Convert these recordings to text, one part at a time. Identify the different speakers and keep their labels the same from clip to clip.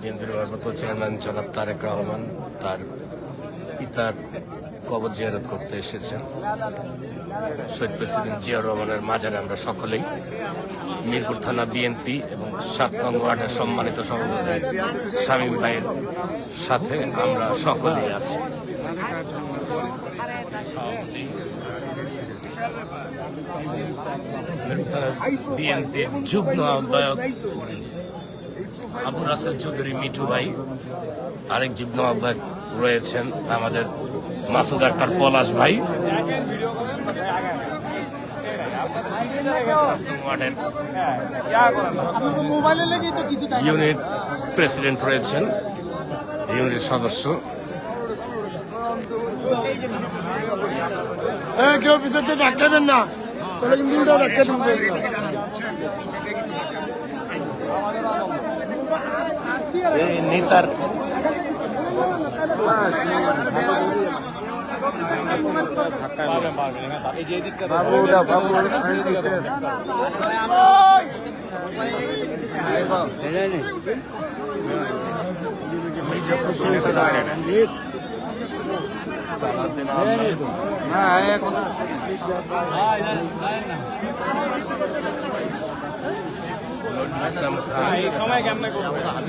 Speaker 1: বিএনপির ভারপ্রাপ্ত চেয়ারম্যান জনাব তারেক রহমান তার পিতার কবর জিয়ারত করতে এসেছেন। শহীদ প্রেসিডেন্ট জিয়া রহমানের মাজারে আমরা সকলেই মিরপুর থানা বিএনপি এবং সাত ওয়ার্ডের সম্মানিত সভাপতি শামীম ভাইয়ের সাথে আমরা সকলেই আছি। বিএনপির যুগ্ম আহ্বায়ক আবু রাসেল চৌধুরী মিঠু ভাই, আরেক যুগ্ম আহ্বায়ক রয়েছেন আমাদের মাসুদ আক্তার পলাশ ভাই। ইউনিট প্রেসিডেন্ট রয়েছেন ইউনিট সদস্য।
Speaker 2: কেউ ধাক্কাবেন না। তাহলে কিন্তু উল্টা ধাক্কা ঢুকবে
Speaker 1: এই নেতার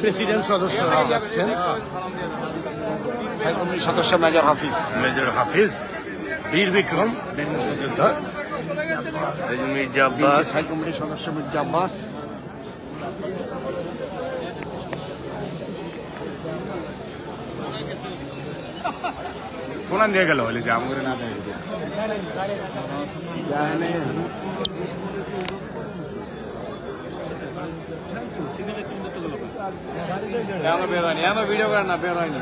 Speaker 1: প্রেসিডেন্ট সদস্যরা যাচ্ছেন
Speaker 2: সদস্য মেজর হাফিজ।
Speaker 1: মেজর হাফিজ বীর বিক্রম বীর মুক্তিযোদ্ধা। এই যে মির্জা আব্বাস।
Speaker 2: স্থায়ী কমিটির সদস্য মির্জা আব্বাস। কোনান দিয়ে গেল বলে যে আমগুলো না দিয়ে গেছে
Speaker 3: ভিডিও করেন না বের হয়নি।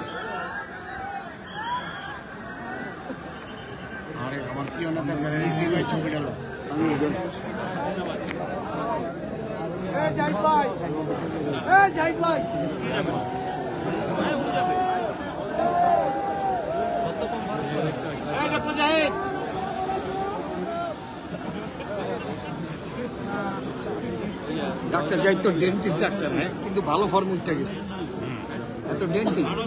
Speaker 2: আমার প্রিয় নেতা ভাই ছবি গেল ডাক্তার যাই তো ডেন্টিস্ট ডাক্তার হ্যাঁ? কিন্তু ভালো ফর্ম উঠতে গেছে। এত ডেন্টিস্ট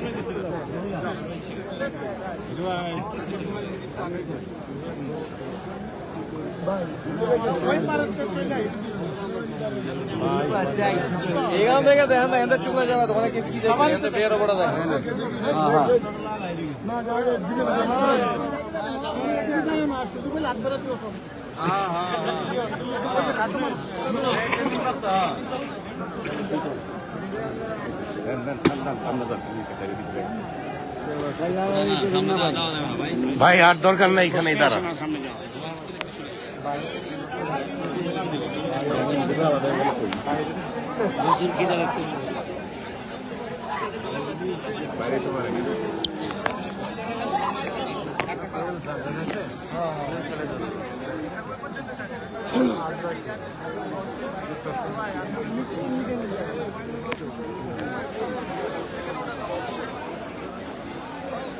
Speaker 3: এখান থেকে দেখেন না এখান চুপে যাবে তোমার কি কি দেখি এখান থেকে বের পড়া দেখেন
Speaker 1: ভাই আর দরকার নাই এখানেই দাঁড়া
Speaker 2: যাও শাহিন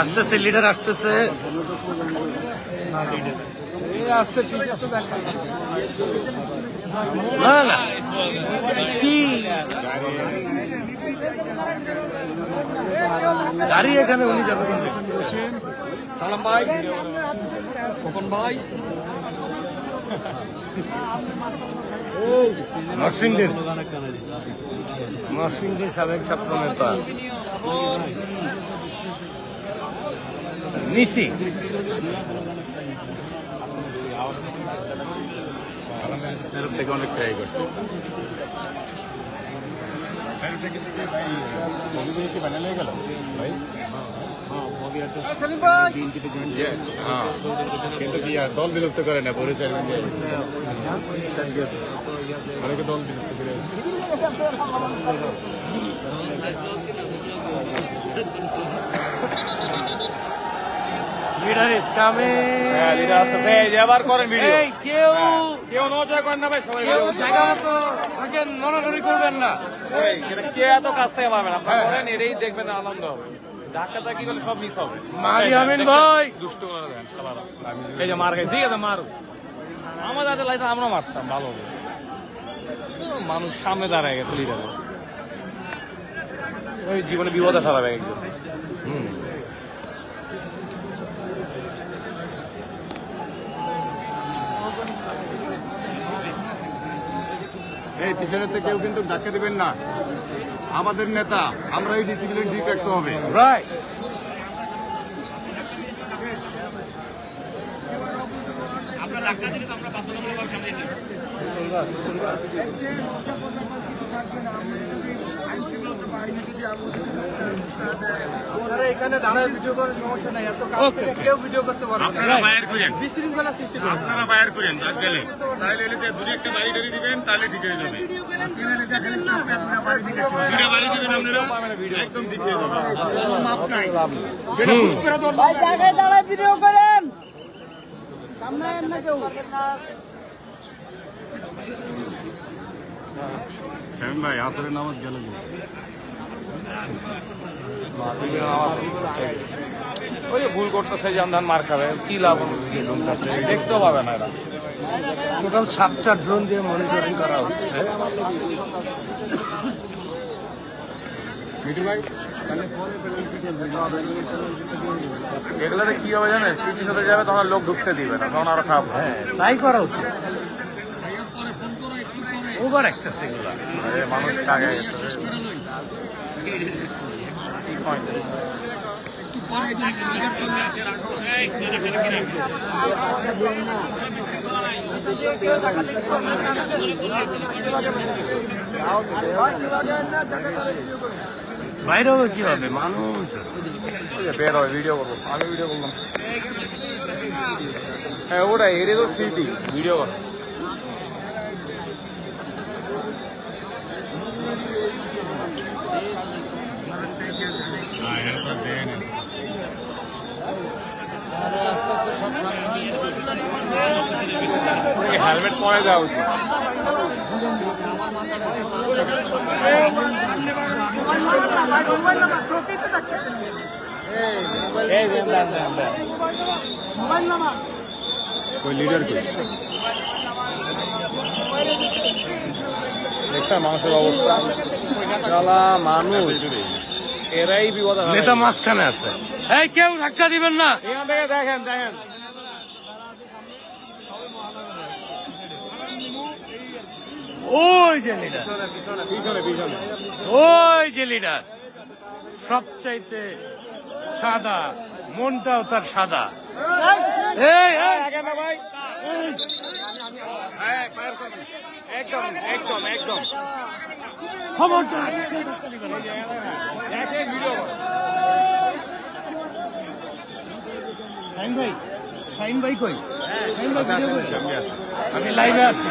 Speaker 1: আসতেছে লিডার আসতেছে। গাড়ি এখানে উনি যাবে?
Speaker 2: সালাম ভাই খোকন ভাই।
Speaker 1: নরসিংদীর। নরসিংদীর সাবেক ছাত্র নেতা। নিশি
Speaker 4: থেকে অনেক ট্রাই করছে। কি ফাইনাল গেল? ভাই? কিন্তু দল বিলুপ্ত করে না পরে চেয়ারম্যান অনেকে দল বিলুপ্ত করে
Speaker 1: লিডার ইজ কামিং
Speaker 3: হ্যাঁ লিডার আসতেছে এই করেন ভিডিও
Speaker 1: এই কেউ
Speaker 3: কেউ নজর করেন না ভাই সবাই
Speaker 1: কেউ জায়গা মতো থাকেন নড়ানড়ি করবেন না।
Speaker 3: কে এত কাছ থেকে পাবেন আপনারা করেন এটাই দেখবেন আনন্দ হবে। ধাক্কা ধাক্কি করলে সব মিস হবে।
Speaker 1: মারি আমিন ভাই।
Speaker 3: দুষ্টু করে দেন শালারা। এই যে মার খাই ঠিক আছে মারু আমাদের হাতে লাইতে আমরা মারতাম ভালো মানুষ সামনে দাঁড়ায় গেছে লিডার ওই জীবনে বিপদে ফেলাবে একজন।
Speaker 4: এই পিছনেতে কেউ কিন্তু ডাকে দেবেন না আমাদের নেতা আমরা এই ডিসিপ্লিন ঠিক রাখতে হবে
Speaker 1: রাইট
Speaker 5: আপনারা এখানে দাঁড়ায় ভিডিও করার সমস্যা নাই। এত থেকে কেউ ভিডিও করতে পারবে
Speaker 4: আপনারা বাইর করেন
Speaker 5: বিশৃঙ্খলা সৃষ্টি করবে।
Speaker 4: আপনারা বাইর করেন রাত গেলে। তাহলে এলে যে দূরে একটা বাড়ি টাড়ি দিবেন তাহলে ঠিক হয়ে যাবে। দুটা বাড়ি দিবেন আপনারা একদম ঠিক হয়ে যাবে।
Speaker 5: ভাই জায়গায় দাঁড়ায় ভিডিও করেন। সামনে না কেউ?
Speaker 4: শ্যাম ভাই আসরের নামাজ গেল কি?
Speaker 3: ওই যে ভুল করতেছে যে আমদান মার খাবে কি লাভ হবে? দেখতেও পাবে না এরা।
Speaker 1: টোটাল সাতটা ড্রোন দিয়ে মনিটরিং করা হচ্ছে।
Speaker 3: এগুলোতে কি হবে জানেন? স্মৃতি সাথে যাবে তখন লোক ঢুকতে দিবে না তখন আরও খারাপ
Speaker 1: হ্যাঁ তাই করা উচিত। ওভার অ্যাক্সেস এগুলা।
Speaker 3: আরে মানুষ আগে।
Speaker 1: বাইরে হবে কি হবে মানুষ।
Speaker 3: বের হয় ভিডিও করব। আমি ভিডিও করলাম। হ্যাঁ ওটাই এটাই তো স্মৃতি ভিডিও করো। পরে দেওয়া উচিত। দেখছেন মানুষের অবস্থা? শালা মানুষ। এরাই বিপদ
Speaker 1: নেতা মাঝখানে আছে। এই কেউ ধাক্কা দিবেন না।
Speaker 3: এখান থেকে দেখেন দেখেন।
Speaker 1: ওই যে লিডার ওই যে লিডার সবচাইতে সাদা মনটাও তার সাদা।
Speaker 3: একদম একদম একদম।
Speaker 1: খবরদার।
Speaker 3: দেখেন
Speaker 1: সাইন ভাই সাইন ভাই কই? সাইন ভাই ভিডিও করছে? আমি লাইভে আছি।